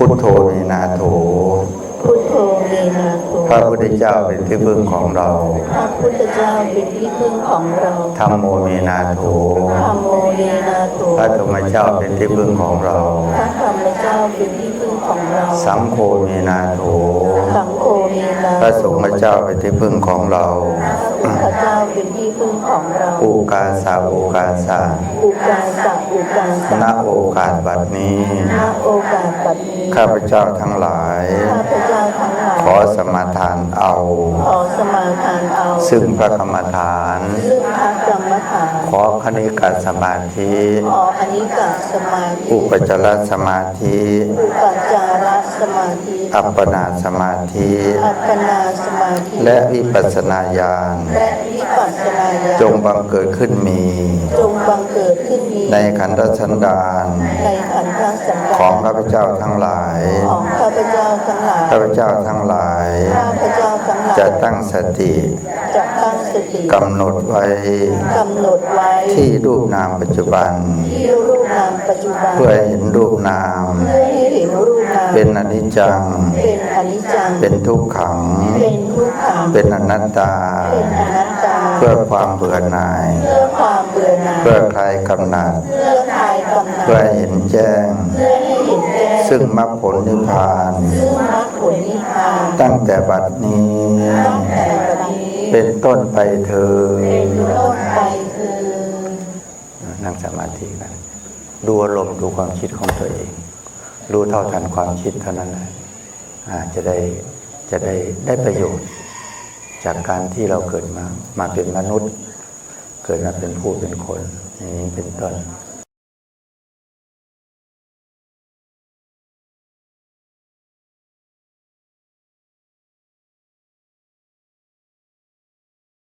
พุทโธมีนาโถพุทโธเมนาโถพระพุทธเจ้าเป็นที่พึ่งของเรา พระพุทธเจ้าเป็นที่พึ่งของเราธรรมโมมีนาโถธรรมโมเมนาโถพระธรรมเจ้าเป็นที่พึ่งของเรา พระธรรมเจ้าเป็นที่พึ่ง ของเรา สังโฆมีนาโถสังโฆเมนาพระสงฆ์เจ้าเป็นที่พึ่งของเราพระเจ้าเป็นที่พึ่งของเราอุกาสาอุกาสาอุกาสะอุกาสะณโอกาสบัดนี้ณโอกาสปัจนี้ข้าพเจ้าทั้งหลายข้าพเจ้าทั้งหลาย ขอสมาทานเอา ขอสมาทานเอา ซึ่งพระกรรมฐานซึ่งพระกรรมฐาน ขอคณิกาสมาธิขออนิกาสมาธิ อุปจารสมาธิอุปจารสมาธิ อัปปนาสมาธิ อัปปนาสมาธิ และวิปัสสนาญาณ และวิปัสสนาญาณ จงบังเกิดขึ้นมี จงบังเกิดขึ้นมี ในขันธสันดาน ในขันธสันดาน ของข้าพเจ้าทั้งหลาย ของข้าพเจ้าทั้งหลาย ข้าพเจ้าทั้งหลาย ข้าพเจ้า ทั้งหลายจะตั้งสติจะตั้งสติกำหนดไว้กำหนดไว้ที่รูปนามปัจจุบัน ที่รูปนามปัจจุบัน เพื่อให้เห็นรูปนามเพื่อให้เห็นรูปนาม เป็นอนิจจัง เป็นอนิจจัง เป็นทุกขัง เป็นทุกขัง เป็นอนัตตา เป็นอนัตตา เพื่อความเบื่อหน่าย เพื่อความเบื่อหน่าย เพื่อคลายกำหนัด เพื่อคลายกำหนัด เพื่อให้เห็นแจ้ง เพื่อให้เห็นแจ้ง ซึ่งมรรคผลนิพพานซึ่งมรรคผล นิพพานตั้งแต่บัดนี้ ตั้งแต่บัดนี้ เป็นต้นไปเธอเป็นต้นไปคือนั่งสมาธิกันดูอารมณ์ดูความคิดของตัวเอง รู้เท่าทันความคิดเท่านั้นแหละอ่าจะได้จะได้ได้ประโยชน์ จากการที่เราเกิดมามาเป็นมนุษย์ เกิดมาเป็นผู้เป็นคนอย่างนี้เป็นต้น